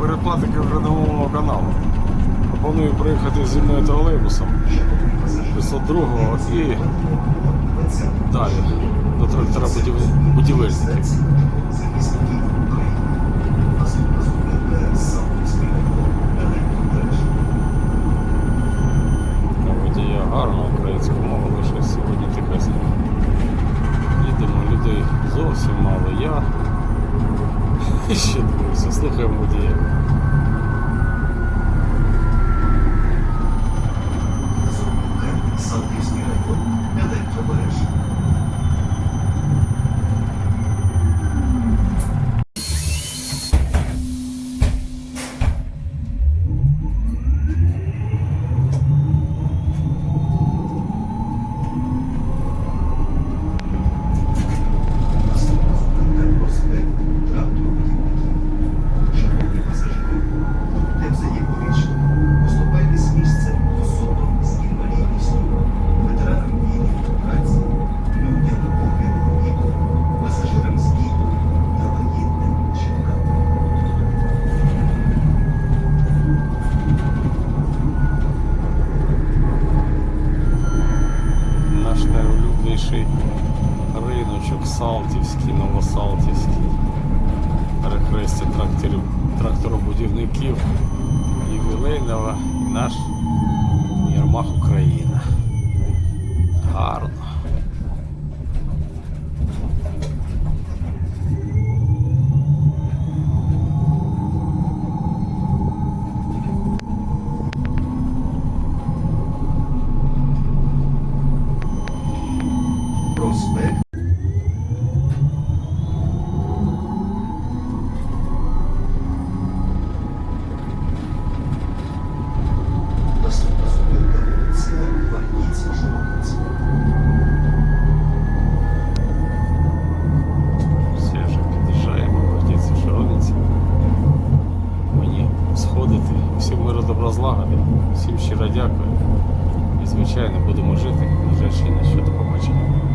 передплатники градового каналу. Пропоную приїхати зі мною тролейбусом 502 і далі до трактора будів- будівельників. Водія гарна українська мова, лише сьогодні зима. Їдемо, людей зовсім мало. Я ще дивився, слухаємо водія. Найулюбленіший риночок Салтівський, Новосалтівський. Перехрестя тракторів, тракторобудівників ювілейного і наш Єрмах Україна. Сходити. Всім щиро дякую. І звичайно будемо жити. Незвичайно, що до побачення.